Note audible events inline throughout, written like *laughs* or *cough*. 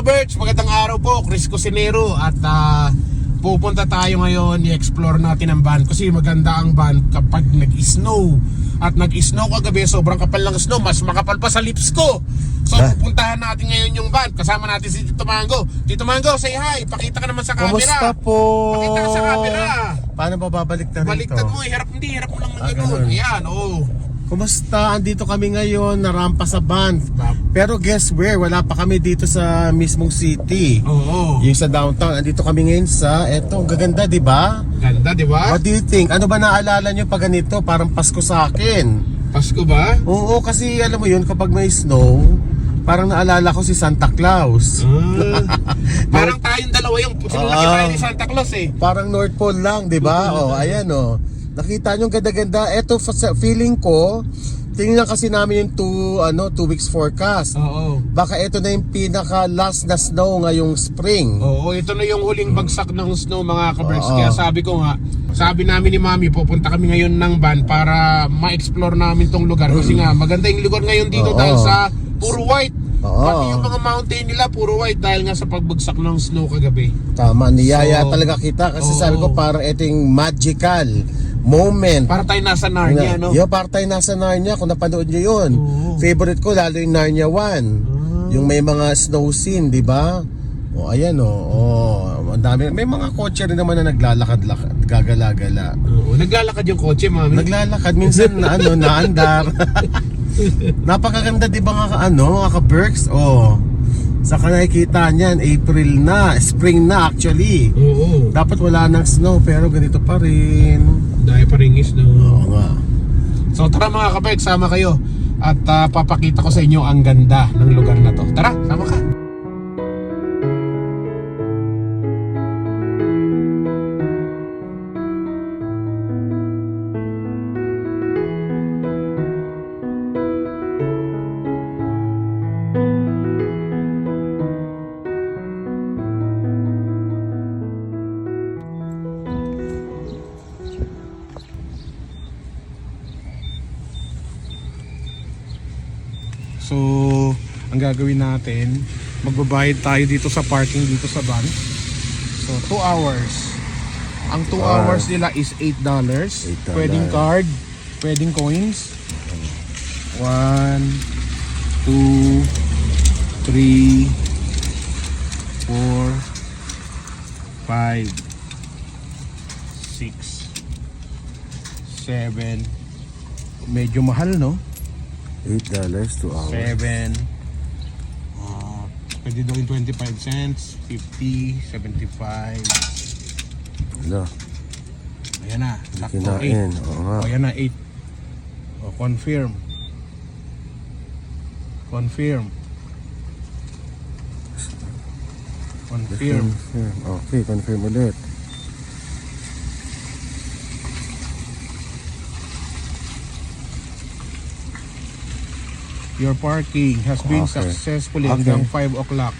ka-birds, magandang araw po, Chris Cusinero at ah, pupunta tayo ngayon, i-explore natin ang van kasi maganda ang van kapag nag-snow at nag-snow kagabi, sobrang kapal ng snow, mas makapal pa sa lips ko. So Ah. pupuntahan natin ngayon yung van, kasama natin si Tito Mango. Tito Mango, say hi, pakita ka naman sa camera. Kumusta po? Pakita ka sa camera. Paano ba babalik na rito? Baliktad mo, hirap hindi, hirap mo lang ng Ah, ganun. Ayan, oo. Kumusta? Andito kami ngayon, narampa sa Banff. Pero guess where? Wala pa kami dito sa mismong city. Oo. Yung sa downtown. Andito kami ngayon sa, eto, ang gaganda, di ba? Ganda, di ba? What do you think? Ano ba naalala nyo pag ganito? Parang Pasko sa akin. Pasko ba? Oo, kasi alam mo yun, kapag may snow, parang naalala ko si Santa Claus. Ah, *laughs* parang tayong dalawa yung sinulaki Ah. tayo ni Santa Claus eh. Parang North Pole lang, di ba? Oh, ayan oh. Nakita nyo ganda-ganda. Ito feeling ko, tingnan kasi namin yung two, ano, two weeks forecast. Oo. Baka ito na yung pinaka last na snow ngayong spring. Oo, ito na yung huling bagsak ng snow mga kabers. Oo. Kaya sabi ko nga, sabi namin ni Mami, pupunta kami ngayon ng van para ma-explore namin tong lugar. Kasi nga, maganda yung lugar ngayon dito Oo. dahil sa puro white. Oo. Pati yung mga mountain nila, puro white dahil nga sa pagbagsak ng snow kagabi. Tama, niyaya So, talaga kita kasi oo. sabi ko parang ito yung magical moment. Para tayo nasa Narnia, no? Yo, para tayo nasa Narnia, kung napanood nyo yun. Oo. Favorite ko, lalo yung Narnia 1. Yung may mga snow scene, di ba? O, ayan o. Oh, ang dami. May mga kotse rin naman na naglalakad-lakad, gagala-gala. Oo, naglalakad yung kotse, Mami. Naglalakad, minsan na ano, naandar. *laughs* Napakaganda, di ba nga, ano, mga ka-Berks? Oh, saka nakikita niyan, April na, spring na actually. Oo. Dapat wala nang snow, pero ganito pa rin. Dahil paringis no. Oo nga. So tara mga kabek, sama kayo at ah, papakita ko sa inyo ang ganda ng lugar na to. Tara, sama ka. Gagawin natin, magbabayad tayo dito sa parking dito sa van. So, 2 hours. Ang 2 Ah. hours nila is $8. $8. Pwedeng card, pwedeng coins. 1, 2, 3, 4, 5, 6, 7. Medyo mahal, no? $8 to hours. 7 uh, pwede daw yung 25 cents 50, 75 Wala, ayan na sakto 8 kinain. Oo nga. o ayan na 8 o confirm confirm confirm Confirm. Okay, confirm ulit. Your parking has been Okay. successfully Okay. hanggang 5 o'clock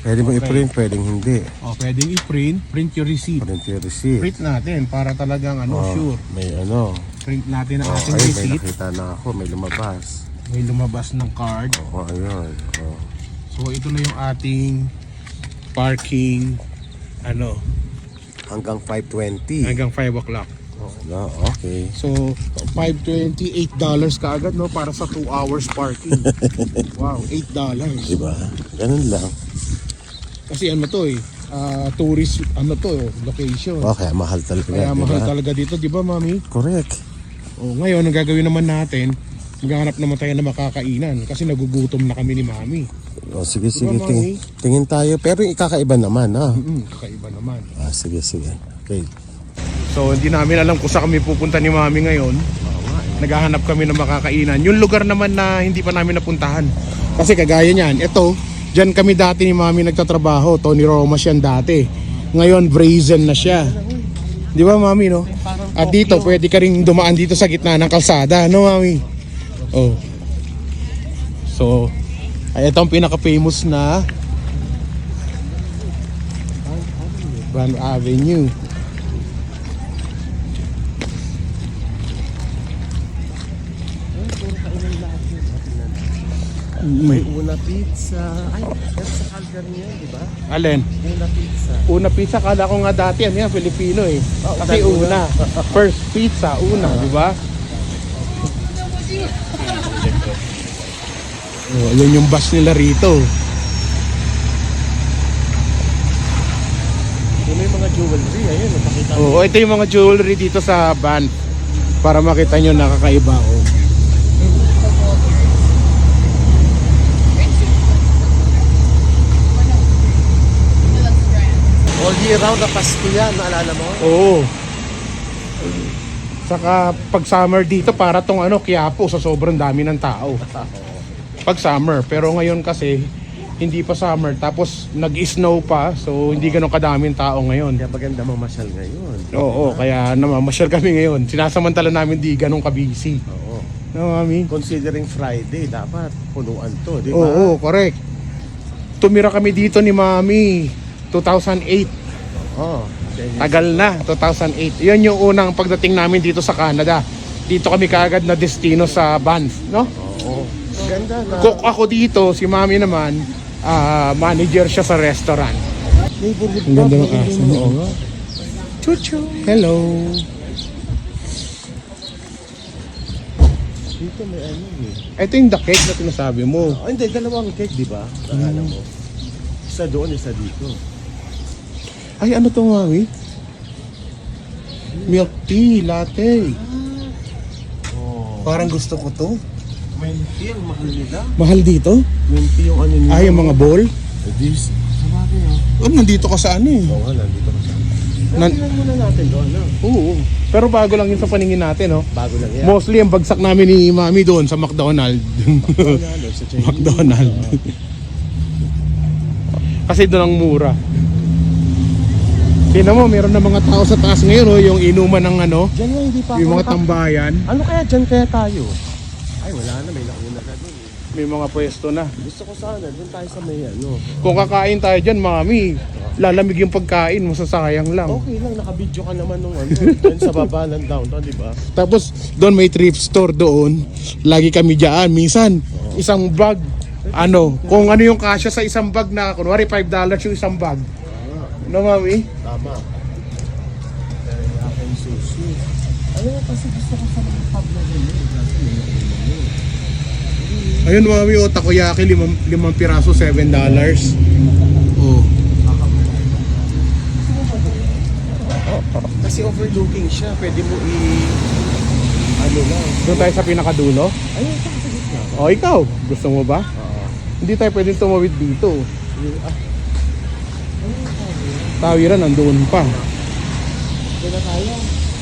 Pwede mo Okay. i-print, pwedeng hindi. o pwedeng i-print print your receipt Print your receipt. print natin para talagang ano Oh, sure May ano. print natin ang Oh, ating ay, may receipt nakita na ako. May lumabas. may lumabas ng card Oo, ayun. Oh. So ito na yung ating parking ano Hanggang 520. hanggang 5 o'clock. Wala, okay. So 528 dollars kaagad no para sa 2 hours parking. *laughs* wow, 8 dollars. Diba? Ganun lang. Kasi ano to eh, ah, tourist ano to, location. Okay, mahal talaga. Kaya diba? mahal talaga dito, 'di ba, Mami? Correct. Oh, ngayon ang gagawin naman natin, maghanap naman tayo ng makakainan kasi nagugutom na kami ni Mami. O, sige, sige. Diba, Tingin, tingin tayo. Pero yung ikakaiba naman, ha? Mm, kakaiba naman. Ah, sige, sige. Okay. So hindi namin alam kung saan kami pupunta ni Mami ngayon. Naghahanap kami ng makakainan. Yung lugar naman na hindi pa namin napuntahan. Kasi kagaya niyan, ito, dyan kami dati ni Mami nagtatrabaho. Tony Romas yan dati. Ngayon, Brazen na siya. Di ba Mami, no? At dito, pwede ka rin dumaan dito sa gitna ng kalsada, no Mami? Oh. So, ay ito ang pinaka-famous na Van Avenue. May una pizza. Ay, that's sa Calgary. yan, di ba? Alin? Una pizza. Una pizza, kala ko nga dati ano yan, Filipino eh. Oh, Kasi dahil una. First pizza, una, di ba? Oh, yun yung bus nila rito. Yun yung mga jewelry, ayun, napakita mo. Oo, ito yung mga jewelry dito sa van. Para makita nyo nakakaiba. Oh. All year round na Pasko yan, naalala mo? Oo. Saka pag summer dito para tong ano Quiapo sa sobrang dami ng tao. *laughs* Pag summer, pero ngayon kasi hindi pa summer tapos nag-snow pa so hindi ganun kadaming tao ngayon. Kaya maganda mamasyal ngayon. Oo, kaya namamasyal kami ngayon. Sinasamantala namin di ganun ka-busy. Oo. No, mami? Considering Friday, dapat punuan to, di ba? Oo, correct. Tumira kami dito ni Mami 2008. Oo. Then, Tagal na, 2008. Yun yung unang pagdating namin dito sa Canada. Dito kami kaagad na destino sa Banff, no? Oo. Ganda na. Cook ako dito, si Mami naman, ah, manager siya sa restaurant. Neighborhood Ang ganda ng aso mo, oh. Chuchu. Hello. Dito may ano eh. Ito yung the cake na sinasabi mo. Oh, hindi, dalawang cake, di ba? Naalala mo. Isa doon, isa dito. Ay, ano to, Mami? Milk tea, latte. Oh. Parang gusto ko to. Twenty ang mahal nila. Mahal dito? Twenty yung ano nila. Ay, yung mga bowl? This. Sa bagay ah. Oh, nandito ka sa ano eh. Oo nga, nandito ka sa... Nan- Tingnan muna natin doon, no? Oo. Pero bago lang yun sa paningin natin, no? Bago lang yan. Mostly ang bagsak namin ni Mami doon sa McDonald. Ano, sa Chinese. *laughs* McDonald. Kasi doon ang mura. Tingnan mo, meron na mga tao sa taas ngayon, oh, yung inuman ng ano, Diyan nga, hindi pa yung ako mga naka- tambayan. Ano kaya dyan kaya tayo? Ay, wala na. May nauna na doon. eh. May mga pwesto na. Gusto ko sana. Doon tayo sa may ano. Kung kakain tayo dyan, Mami, lalamig yung pagkain, masasayang lang. Okay lang, nakabidyo ka naman nung ano. *laughs* Dyan sa baba ng downtown, di ba? Tapos doon may thrift store doon. Lagi kami diyan. Minsan isang bag ano, kung ano yung kasya sa isang bag na kunwari 5 dollars yung isang bag. No, mami? Tama. Teriyaki sushi. Ano kasi gusto ko sa mga pub na ganyan. Kasi may nauna Ayun, mami, o takoyaki limang, limang piraso 7 dollars. Oh. Kasi overlooking siya. Pwede mo i... Ano lang. Doon tayo sa pinakadulo. Ayun, sa gitna. O ikaw, gusto mo ba? Oo. Hindi tayo pwedeng tumawid dito. Yung- Ah, Tawiran nandoon pa. doon na tayo.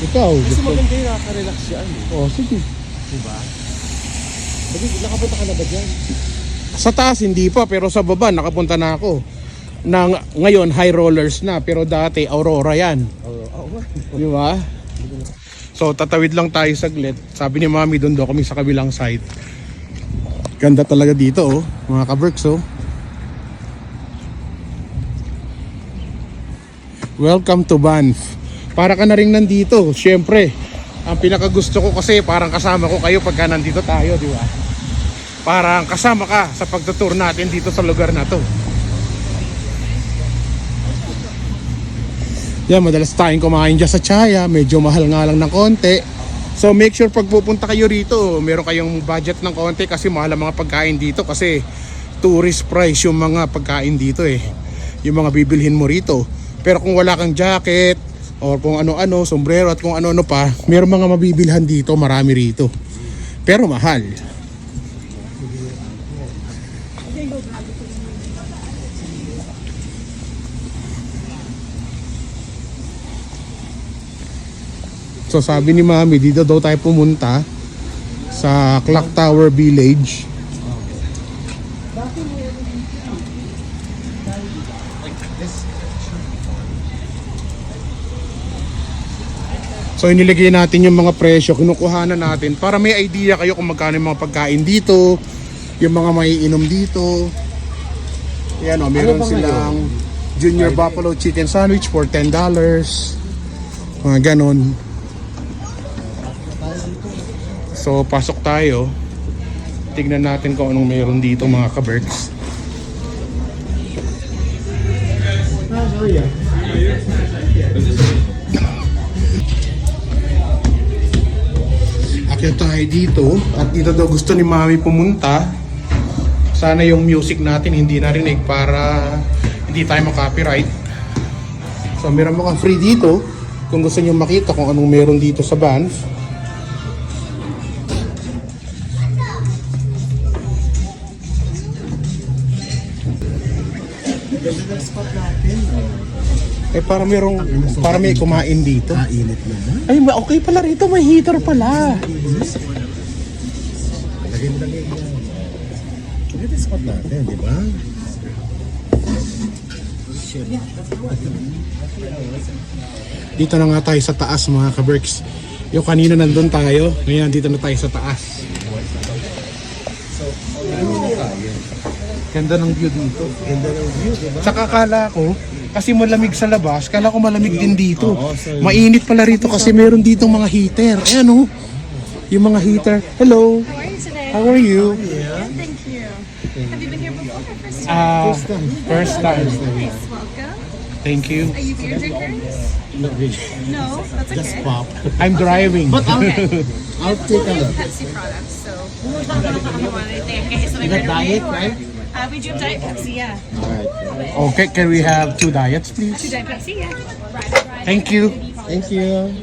Ikaw, Kasi gusto. maganda yung nakaka-relax yan eh. Oh, sige. Diba? Bakit nakapunta ka na ba dyan? Sa taas hindi pa pero sa baba nakapunta na ako. Na ngayon high rollers na pero dati Aurora 'yan. Oo, oo nga. Di ba? So tatawid lang tayo saglit. Sabi ni Mami doon daw kami sa kabilang side. Ganda talaga dito oh, mga kaberks oh. Welcome to Banff. Para ka na rin nandito, syempre. Ang pinakagusto ko kasi parang kasama ko kayo pagka nandito tayo, di ba? Parang kasama ka sa pagtutour natin dito sa lugar na to. Yan, madalas tayong kumain dyan sa Chaya. Medyo mahal nga lang ng konti. So make sure pag pupunta kayo rito, meron kayong budget ng konti kasi mahal ang mga pagkain dito kasi tourist price yung mga pagkain dito eh. Yung mga bibilhin mo rito. Pero kung wala kang jacket or kung ano-ano, sombrero at kung ano-ano pa, meron mga mabibilhan dito, marami rito. Pero mahal. So sabi ni Mami, dito daw tayo pumunta sa Clock Tower Village. So inilagay natin yung mga presyo, kinukuhanan natin para may idea kayo kung magkano yung mga pagkain dito, yung mga may inom dito. Yan o, meron ba silang Junior Buffalo Chicken Sandwich for $10. Mga ganon. So pasok tayo. Tignan natin kung anong meron dito mga kaberks. Akyat tayo dito at dito daw gusto ni Mami pumunta. Sana yung music natin hindi narinig para hindi tayo makopyright. So meron mga free dito kung gusto niyo makita kung anong meron dito sa Banff. Para merong para may kumain dito. Ah, init naman. Ay, okay pala rito, may heater pala. Lagay mo lang yan. Ganda ng spot natin, di ba? Dito na nga tayo sa taas mga kaberks. Yung kanina nandun tayo, ngayon dito na tayo sa taas. Ganda ng view dito. Ganda ng view, di ba? Tsaka kala ko, kasi malamig sa labas, kala ko malamig din dito. Mainit pala rito kasi meron dito mga heater. Ayan o, yung mga heater. Hello, How are you today? how are you? Good, thank you. Have you been here before or first time? Ah, first time. Nice, welcome. Thank you. Are you beer drinkers? Really. No, that's okay. Just pop. I'm driving. Okay. I'll take a look. Pepsi products, so you want anything, okay, so You got diet, right? Uh, we do Diet Pepsi, yeah. Alright. Okay, can we have two diets, Two please? Diet Pepsi, yeah. Thank you. Thank you.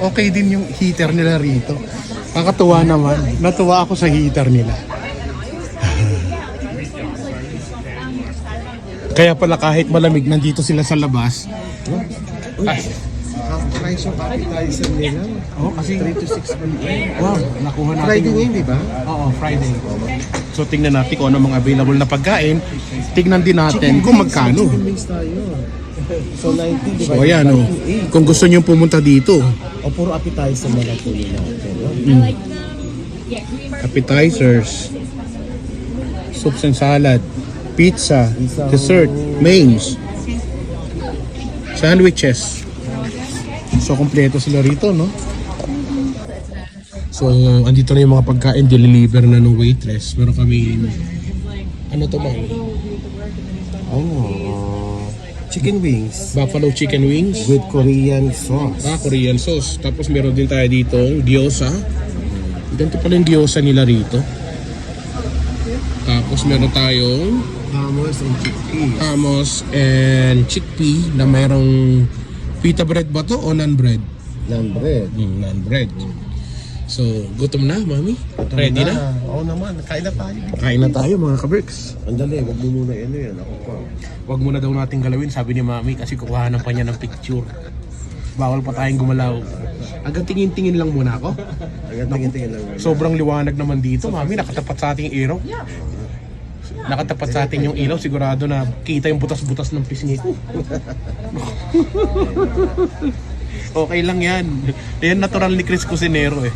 Okay din yung heater nila rito. Nakatuwa naman. Natuwa ako sa heater nila. Kaya pala kahit malamig, nandito sila sa labas. Half price appetizer nila. oh, kasi 3 to 6 per wow, nakuha natin. Friday ngayon, di ba? Oo, Friday. So tingnan natin kung ano mga available na pagkain. Tignan din natin kung magkano. Chicken wings tayo. So 90, di ba? So ayan oh, kung gusto niyo pumunta dito, O puro appetizer na lang po nila. no? appetizers, soups and salad, pizza, dessert, mains, sandwiches. So, kompleto sila rito, no? So, andito na yung mga pagkain, deliver na ng waitress. Meron kami, ano to ba? Oh. Chicken wings Buffalo chicken wings. with Korean sauce. Ah, Korean sauce. Tapos meron din tayo dito, gyoza. Ganito pala yung gyoza nila rito. Tapos meron tayong Hummus and chickpeas. hummus and chickpea na mayroong pita bread ba to o naan bread? Naan bread. Mm, naan bread. So, gutom na, mami? Ready na? Oo naman. Kain na tayo. Kain na tayo mga kabricks. Andali, wag mo muna ano yan. Ako pa. Huwag muna daw natin galawin, sabi ni mami, kasi kukuhanan pa niya ng picture. Bawal pa tayong gumalaw. Agad tingin-tingin lang muna ako. Agad tingin-tingin lang. muna. Sobrang liwanag naman dito, mami. Nakatapat sa ating ilaw. Nakatapat sa atin yung ilaw, sigurado na kita yung butas-butas ng pisngi ko. *laughs* okay lang yan. Yan natural ni Chris Cusinero eh.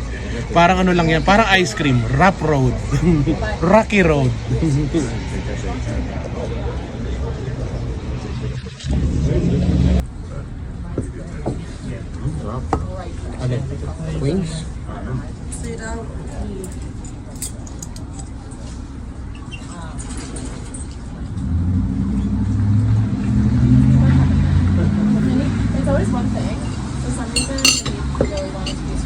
Parang ano lang yan, parang ice cream, rough road. *laughs* Rocky road. ano? Wings? Always one thing. For some reason, we really want to use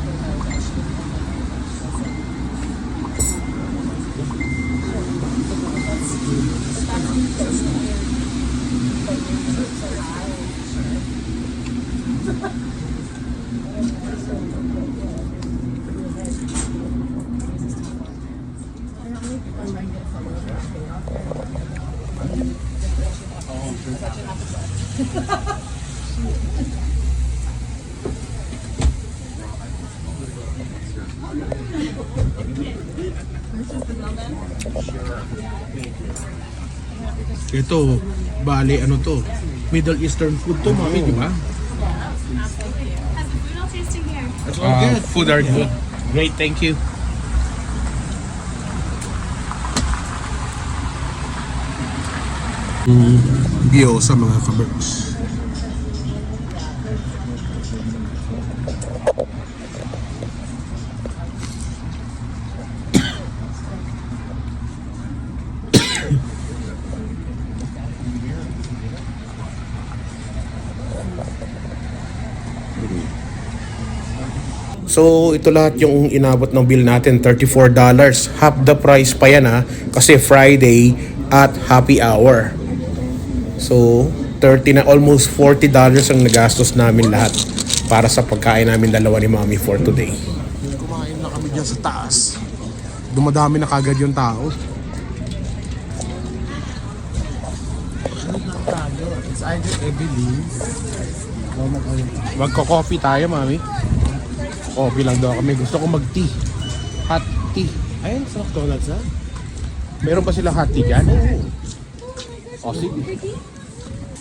for *laughs* Ito, bali ano to? Middle Eastern food to, mami, di ba? All? That's Uh, food are good. Great, thank you. Mm, gyoza mga kaberks. So, ito lahat yung inabot ng bill natin, $34. Half the price pa yan ha, kasi Friday at happy hour. So, 30 na, almost $40 ang nagastos namin lahat para sa pagkain namin dalawa ni Mami for today. Kumain na kami dyan sa taas. Dumadami na kagad yung tao. It's either Evelyn. Magko-coffee tayo, Mami. Coffee lang daw kami. Gusto ko mag-tea. Hot tea. Ayun, sa McDonald's ha? Meron ba sila hot tea dyan? O, sige.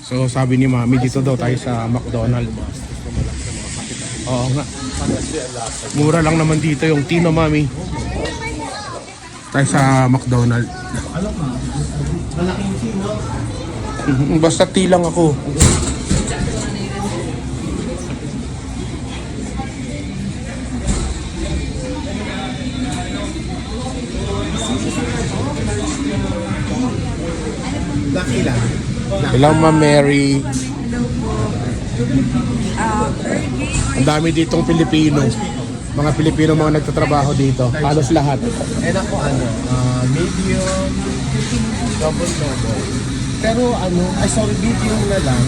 So, sabi ni Mami, dito daw tayo sa McDonald's. Oo nga. Mura lang naman dito yung tea, no, Mami? Tayo sa McDonald's. Malaking sino? Mhm, *laughs* Basta tea lang ako. Laki lang. Hello, Ma'am Mary. Ang dami ditong Pilipino. Mga Pilipino mga nagtatrabaho dito. Halos lahat. And ako ano, ah, medium, double double. Pero ano, ay sorry, medium na lang.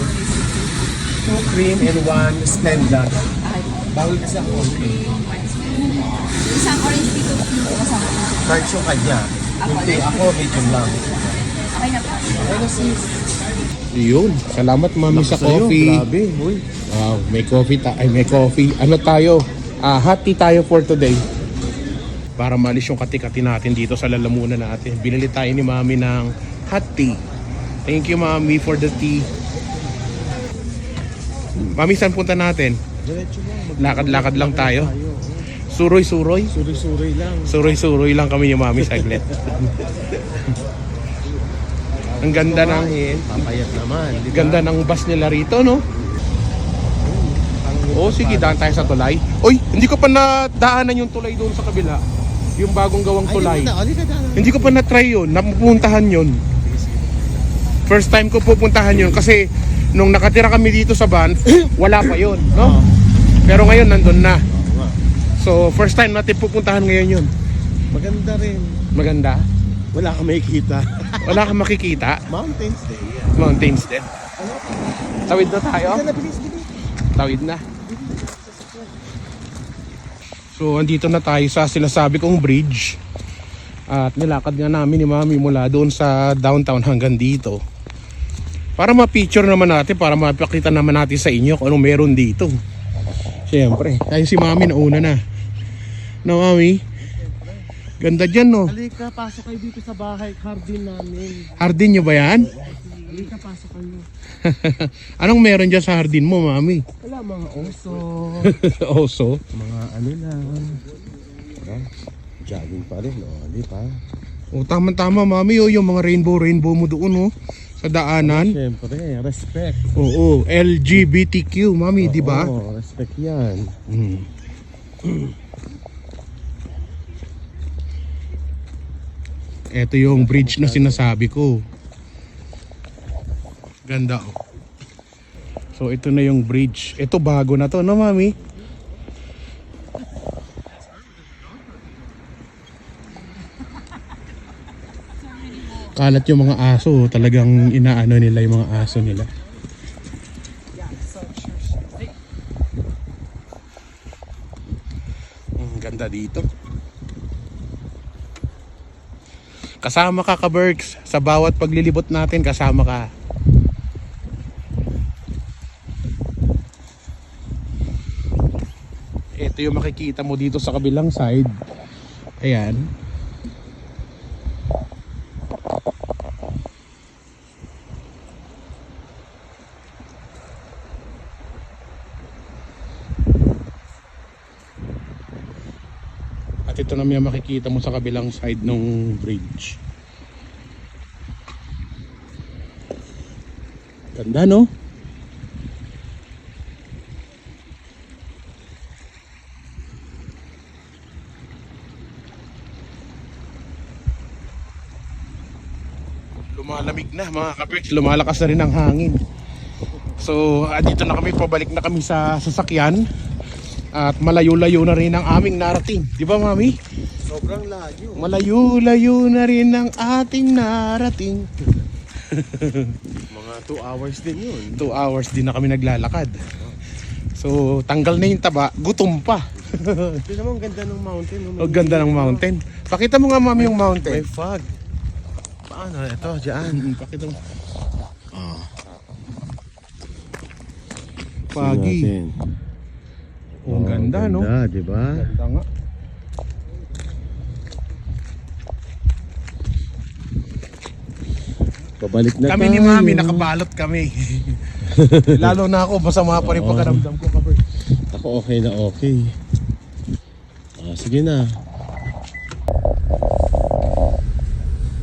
Two cream and one standard. Bawal kasi ako okay. Isang orange dito. Kasama. Charge yung kanya. Hindi, ako medium lang. Okay na po. Sis? Yun. Salamat, Mami, sa coffee. Grabe, huy. Wow, may coffee ta ay may coffee. Ano tayo? Ah, hot tea tayo for today. Para malis yung kati-kati natin dito sa lalamunan natin. Binili tayo ni Mami ng hot tea. Thank you, Mami, for the tea. Mami, saan punta natin? Diretso lang. Lakad-lakad lang tayo. Suroy-suroy? Suri-suri lang. Suroy-suroy lang kami ni Mami saglit. *laughs* Ang ganda ng papayat naman. Di ba? ganda ng bus nila rito, no? Oo, sige, daan tayo sa tulay. Uy, hindi ko pa nadaanan yung tulay doon sa kabila. Yung bagong gawang Ay, tulay. daan. Hindi ko pa na-try yun, napupuntahan yun. First time ko pupuntahan yun kasi nung nakatira kami dito sa Banff, *coughs* wala pa yun, no? Pero ngayon nandun na. So, first time natin pupuntahan ngayon yun. Maganda rin. Maganda. Wala kang makikita. Wala kang makikita. Mountains Day. Mountains din. Tawid na tayo. Yan na, bilis, bilis. Tawid na. So, andito na tayo sa sinasabi kong bridge. At nilakad nga namin ni Mami mula doon sa downtown hanggang dito. Para ma-picture naman natin, para mapakita naman natin sa inyo kung anong meron dito. Siyempre, tayo si Mami nauna na. No, Mami? Ganda dyan, no? Halika, pasok kayo dito sa bahay, hardin namin. Hardin nyo ba yan? Halika, pasok kayo. *laughs* anong meron dyan sa hardin mo, Mami? Wala mga oso, *laughs* Oso. mga ano lang. Ah, jogging pa rin, no? Di pa? O tama-tama mami oh, yung mga rainbow rainbow mo doon oh sa daanan. Siyempre, respect. Oo, LGBTQ mami, di ba? Oo, respect yan. Mm. Ito yung bridge na sinasabi ko. Ganda oh. So ito na yung bridge. Ito bago na to, no mami? Kalat yung mga aso, talagang inaano nila yung mga aso nila. Ang ganda dito. Kasama ka ka Berks. Sa bawat paglilibot natin, kasama ka. Ito yung makikita mo dito sa kabilang side. Ayan. Ito naman yung makikita mo sa kabilang side ng bridge. Ganda no? Lumalamig na mga kabricks, lumalakas na rin ang hangin. So, andito na kami, pabalik na kami sa sasakyan. At malayo-layo na rin ang aming narating. Di ba, Mami? Sobrang layo. Malayo-layo na rin ang ating narating. Mga 2 hours din yun. Two hours din na kami naglalakad. So, tanggal na yung taba, gutom pa. Mo, ang ganda ng mountain. no? Ang ganda ng mountain. Pakita mo nga, Mami, yung May mountain. fog. Paano? Ito, dyan. Mm, Pakita mo. Ah. Pagi. Oh, ang ganda, no? Ganda, di ba? Ganda nga. Pabalik na Kami ni Mami, nakabalot kami. *laughs* Lalo na ako, masama pa rin Oo. pagkaramdam ko, kapag. Ako okay na okay. Ah, sige na.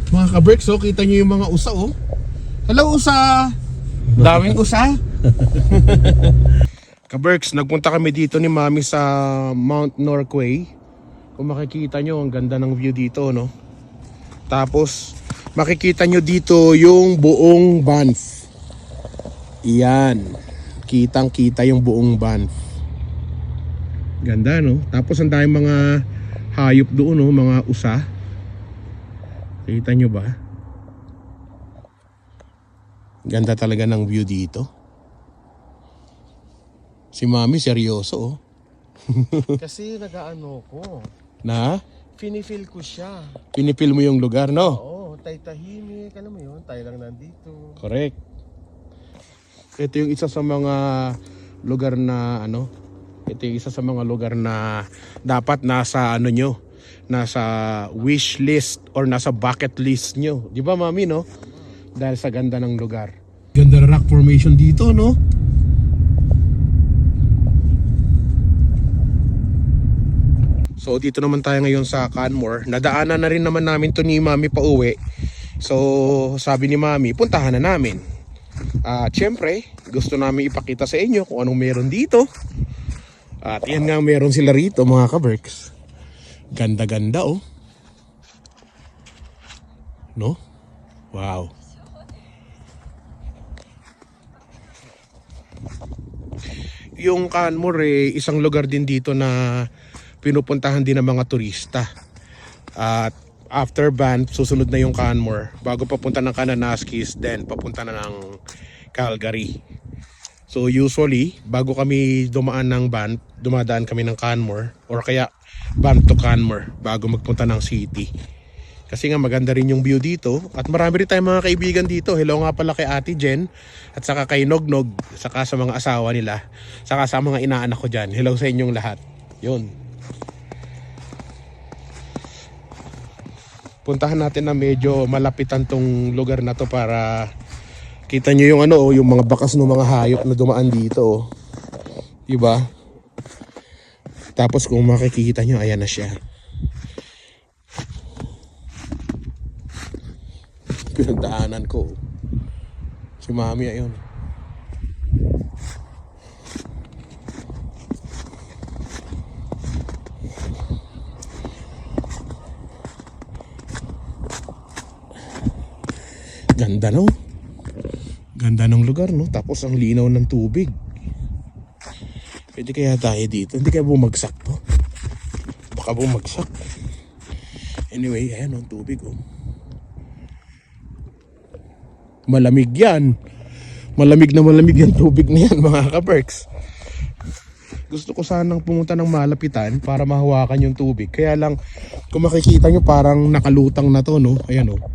Mga kabricks, oh, kita nyo yung mga usa, oh. Hello, usa! Daming usa. *laughs* Kaberks, nagpunta kami dito ni Mami sa Mount Norquay. Kung makikita nyo, ang ganda ng view dito, no? Tapos, makikita nyo dito yung buong Banff. Iyan. Kitang kita yung buong Banff. Ganda, no? Tapos, ang daming mga hayop doon, no? Mga usa. Kita nyo ba? Ganda talaga ng view dito. Si Mami seryoso oh. *laughs* Kasi nagaano ko. Na? Finifeel ko siya. Pinipil mo yung lugar, no? Oo, tay-tahimik. Alam mo yun, tayo lang nandito. Correct. Ito yung isa sa mga lugar na ano, ito yung isa sa mga lugar na dapat nasa ano nyo, nasa wish list or nasa bucket list nyo. Di ba mami no? Dahil sa ganda ng lugar. Ganda na rock formation dito no? So dito naman tayo ngayon sa Canmore. Nadaanan na rin naman namin to ni Mami pa uwi. So sabi ni Mami, puntahan na namin. At syempre, gusto namin ipakita sa inyo kung anong meron dito. At yan nga meron sila rito mga kaberks. Ganda-ganda oh. No? Wow. Yung Canmore, eh, isang lugar din dito na pinupuntahan din ng mga turista. At after Banff, susunod na yung Canmore. Bago papunta ng Kananaskis, then papunta na ng Calgary. So usually, bago kami dumaan ng Banff, dumadaan kami ng Canmore or kaya Banff to Canmore bago magpunta ng city. Kasi nga maganda rin yung view dito at marami rin tayong mga kaibigan dito. Hello nga pala kay Ate Jen at saka kay Nognog, saka sa mga asawa nila, saka sa mga inaanak ko dyan. Hello sa inyong lahat. Yun. Puntahan natin na medyo malapitan tong lugar na to para kita nyo yung ano, oh, yung mga bakas ng mga hayop na dumaan dito. oh. Diba? Tapos kung makikita nyo, ayan na siya. Pinagdaanan ko. Si mami ayun. Ganda no? Ganda ng lugar no? Tapos ang linaw ng tubig. Pwede kaya tayo dito? Hindi kaya bumagsak to? Baka bumagsak. Anyway, ayan ang tubig oh. Malamig yan. Malamig na malamig yung tubig na yan *laughs* mga ka-perks. Gusto ko sanang pumunta ng malapitan para mahawakan yung tubig. Kaya lang, kung makikita nyo parang nakalutang na to, no? Ayan, oh.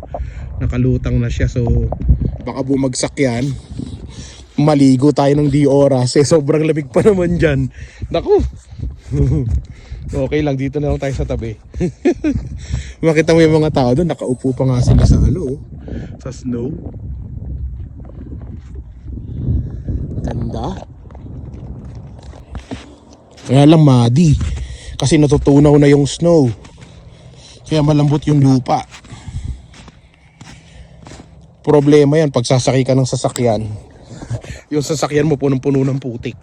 Nakalutang na siya. So, baka bumagsak yan. Maligo tayo ng di oras. Eh, sobrang lamig pa naman dyan. Naku! *laughs* okay lang, dito na lang tayo sa tabi. *laughs* Makita mo yung mga tao doon, nakaupo pa nga sila sa ano, oh. sa snow. Ganda. Kaya lang madi. Kasi natutunaw na yung snow. Kaya malambot yung lupa. Problema yan pag sasakay ka ng sasakyan. yung sasakyan mo punong-puno ng putik.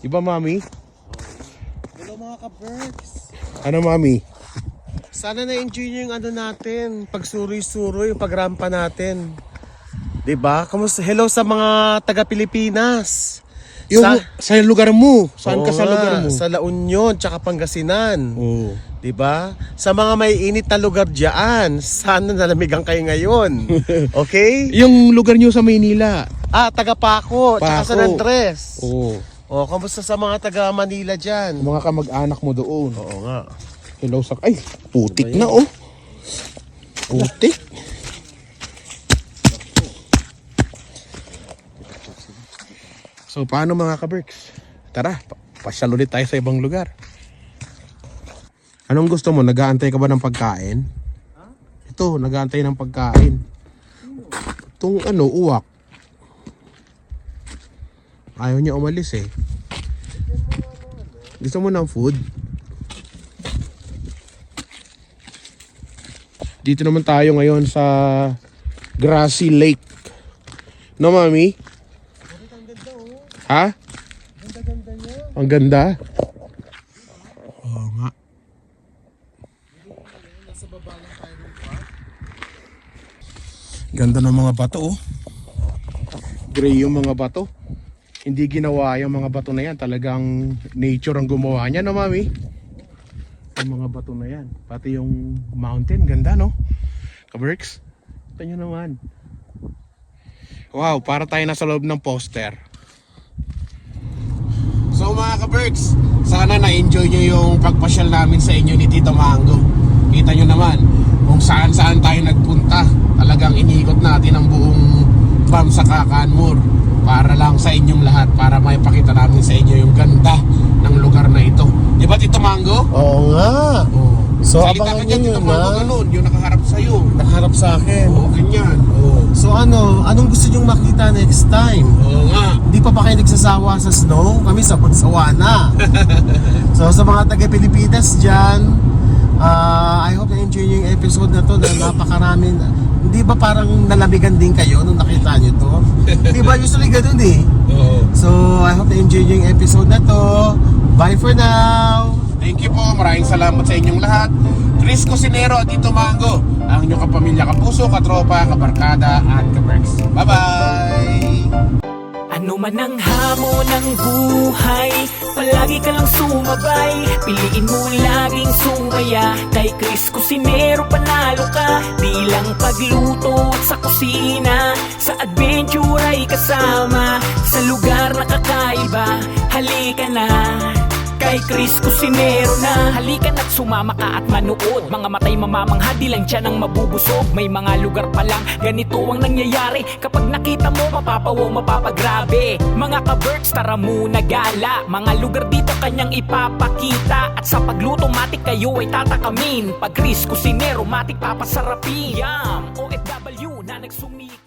Diba mami? Hello mga ka-Berks. Ano mami? Sana na-enjoy nyo yung ano natin. Pagsuroy-suroy, yung pagrampa natin. 'Di ba? Kamusta? Hello sa mga taga Pilipinas. Yung Sa- sa, lugar mo. Saan ka sa lugar mo? Sa La Union, tsaka Pangasinan. Oo. 'Di ba? Sa mga may init na lugar diyan, sana nalamigan kayo ngayon. *laughs* Okay? Yung lugar nyo sa Maynila. Ah, taga Paco, tsaka Paco. San Andres. Oo. Oh, kamusta sa mga taga Manila diyan? Mga kamag-anak mo doon. Oo nga. Hello sa... Ay, putik na oh. Putik. So paano mga ka-Berks? Tara, pa- pasyal ulit tayo sa ibang lugar. Anong gusto mo? Nag-aantay ka ba ng pagkain? Ito, nag-aantay ng pagkain. Itong ano, uwak. Ayaw niya umalis eh. Gusto mo ng food? Dito naman tayo ngayon sa Grassy Lake. No, mami? Ha? Ang ganda. Oo nga. Ganda ng mga bato oh. Gray yung mga bato. Hindi ginawa yung mga bato na yan. Talagang nature ang gumawa niya, no mami? Yung mga bato na yan. Pati yung mountain, ganda no? Kaberks, ito nyo naman. Wow, para tayo nasa loob ng poster. So mga kaberks, sana na-enjoy nyo yung pagpasyal namin sa inyo ni Tito Mango. Kita nyo naman kung saan saan tayo nagpunta. Talagang iniikot natin ang buong farm sa Kakanmur para lang sa inyong lahat para maipakita namin sa inyo yung ganda ng lugar na ito. Di ba Tito Mango? Oo nga. Oh. So, Salita abangan ka nyo Tito yun, Mango, ha? ganun, yung nakaharap sa'yo. Nakaharap sa akin. Oo, ganyan. Oo. So ano, anong gusto nyong makita next time? Oo nga. Hindi pa ba kayo nagsasawa sa snow? Kami sa na. *laughs* so sa mga taga Pilipinas dyan, ah, I hope na-enjoy nyo yung episode na to na napakarami. Hindi ba parang nalamigan din kayo nung nakita nyo to? *laughs* Di ba usually ganun eh. Oo. So I hope na-enjoy nyo yung episode na to. Bye for now! Thank you po. Maraming salamat sa inyong lahat. Chris Cosinero at Tito Mango. Ang inyong kapamilya, kapuso, katropa, kabarkada at kaberks. Bye-bye! Ano man ang hamon ng buhay Palagi ka lang sumabay. Piliin mo laging sumaya Kay Chris Cusinero panalo ka. Di lang pagluto at sa kusina Sa adventure ay kasama. Sa lugar na kakaiba Halika na Kay Chris Cusinero na. Halika na't sumama ka at manood. Mga matay mamamangha di lang dyan ang mabubusog. May mga lugar pa lang ganito ang nangyayari. Kapag nakita mo mapapawong mapapagrabe. Mga ka-birds tara muna gala. Mga lugar dito kanyang ipapakita. At sa pagluto matik kayo ay tatakamin. Pag Chris Cusinero matik papasarapin. Yum! OFW na nagsumi